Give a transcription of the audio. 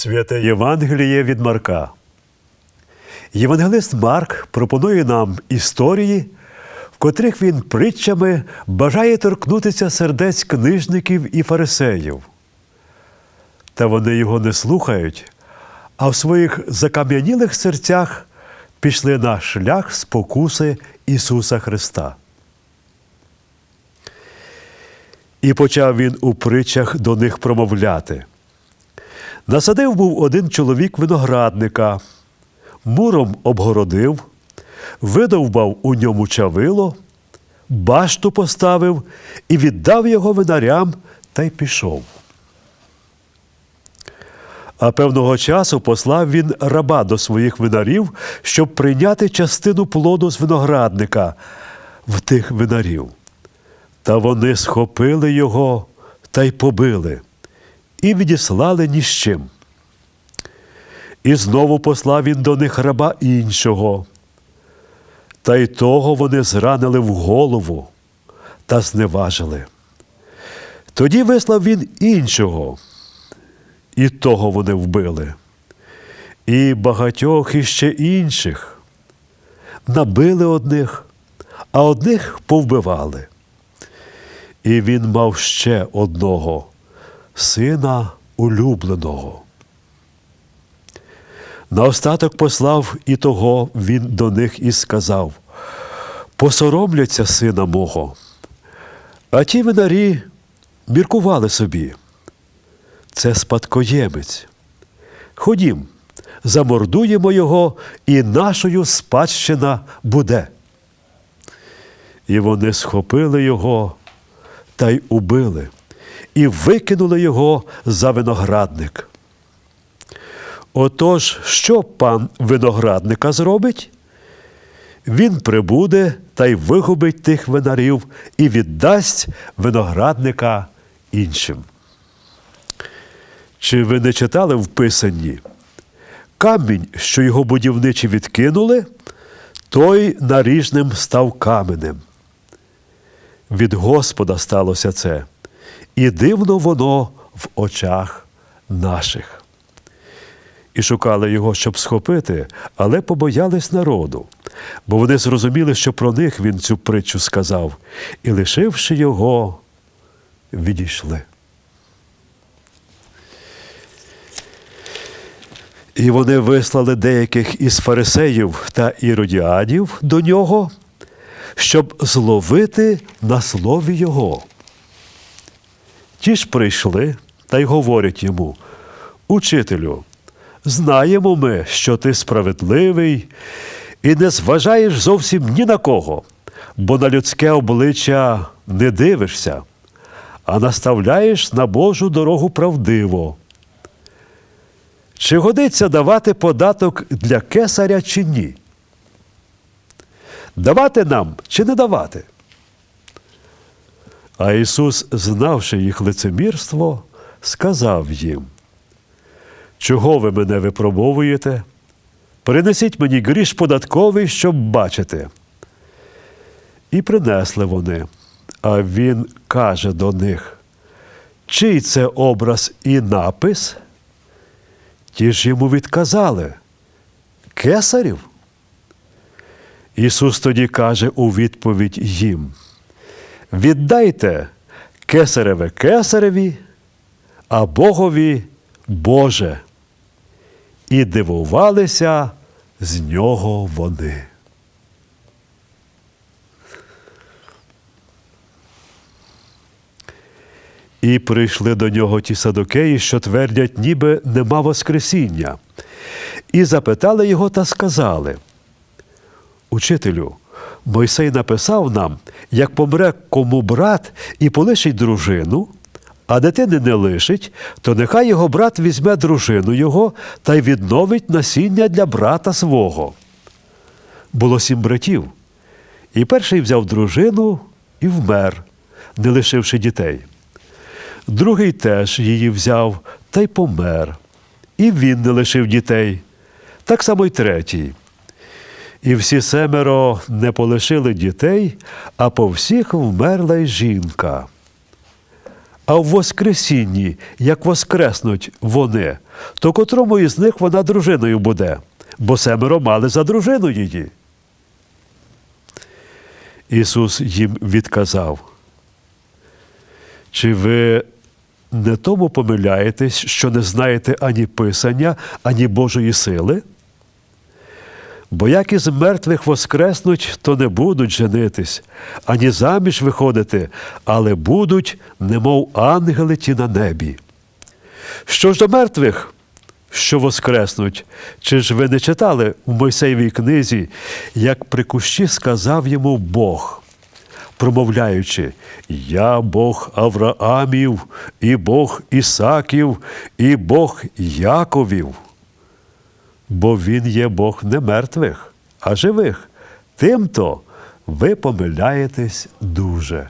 Святе Євангеліє від Марка. Євангелист Марк пропонує нам історії, в котрих він притчами бажає торкнутися сердець книжників і фарисеїв. Та вони його не слухають, а в своїх закам'янілих серцях пішли на шлях спокуси Ісуса Христа. І почав він у притчах до них промовляти. Насадив був один чоловік виноградника, муром обгородив, видовбав у ньому чавило, башту поставив і віддав його винарям та й пішов. А певного часу послав він раба до своїх винарів, щоб прийняти частину плоду з виноградника в тих винарів. Та вони схопили його та й побили, і відіслали ні з чим. І знову послав він до них раба іншого. Та й того вони зранили в голову та зневажили. Тоді вислав він іншого, і того вони вбили, і багатьох іще інших. Набили одних, а одних повбивали. І він мав ще одного сина улюбленого. Наостаток послав і того він до них і сказав: Посоромляться сина мого. А ті винарі міркували собі. Це спадкоємець. Ходім, замордуємо його, і нашою спадщина буде. І вони схопили його та й убили, і викинули його за виноградник. Отож, що пан виноградника зробить? Він прибуде та й вигубить тих винарів і віддасть виноградника іншим. Чи ви не читали в Писанні? Камінь, що його будівничі відкинули, той наріжним став каменем. Від Господа сталося це, і дивно воно в очах наших. І шукали його, щоб схопити, але побоялись народу, бо вони зрозуміли, що про них він цю притчу сказав, і, лишивши його, відійшли. І вони вислали деяких із фарисеїв та іродіанів до нього, щоб зловити на слові його. Ті ж прийшли та й говорять йому: Учителю, знаємо ми, що ти справедливий і не зважаєш зовсім ні на кого, бо на людське обличчя не дивишся, а наставляєш на Божу дорогу правдиво. Чи годиться давати податок для кесаря чи ні? Давати нам чи не давати? А Ісус, знавши їх лицемірство, сказав їм: Чого ви мене випробовуєте? Принесіть мені гріш податковий, щоб бачити. І принесли вони. А він каже до них: Чий це образ і напис? Ті ж йому відказали Кесарів. Ісус тоді каже у відповідь їм: Віддайте кесареве кесареві, а Богові Боже. І дивувалися з нього вони. І прийшли до нього ті садокеї, що твердять, ніби нема Воскресіння, і запитали його та сказали: Учителю, Мойсей написав нам, як помре кому брат і полишить дружину, а дитини не лишить, то нехай його брат візьме дружину його та й відновить насіння для брата свого. Було сім братів, і перший взяв дружину і вмер, не лишивши дітей. Другий теж її взяв та й помер, і він не лишив дітей, так само й третій. І всі семеро не полишили дітей, а по всіх вмерла й жінка. А в Воскресінні, як воскреснуть вони, то котрому із них вона дружиною буде, бо семеро мали за дружину її. Ісус їм відказав. Чи ви не тому помиляєтесь, що не знаєте ані Писання, ані Божої сили? Бо як із мертвих воскреснуть, то не будуть женитись, ані заміж виходити, але будуть, немов ангели ті на небі. Що ж до мертвих, що воскреснуть, чи ж ви не читали в Мойсеєвій книзі, як при кущі сказав йому Бог, промовляючи, Я Бог Авраамів, і Бог Ісаків, і Бог Яковів бо він є Бог не мертвих, а живих. Тимто ви помиляєтесь дуже.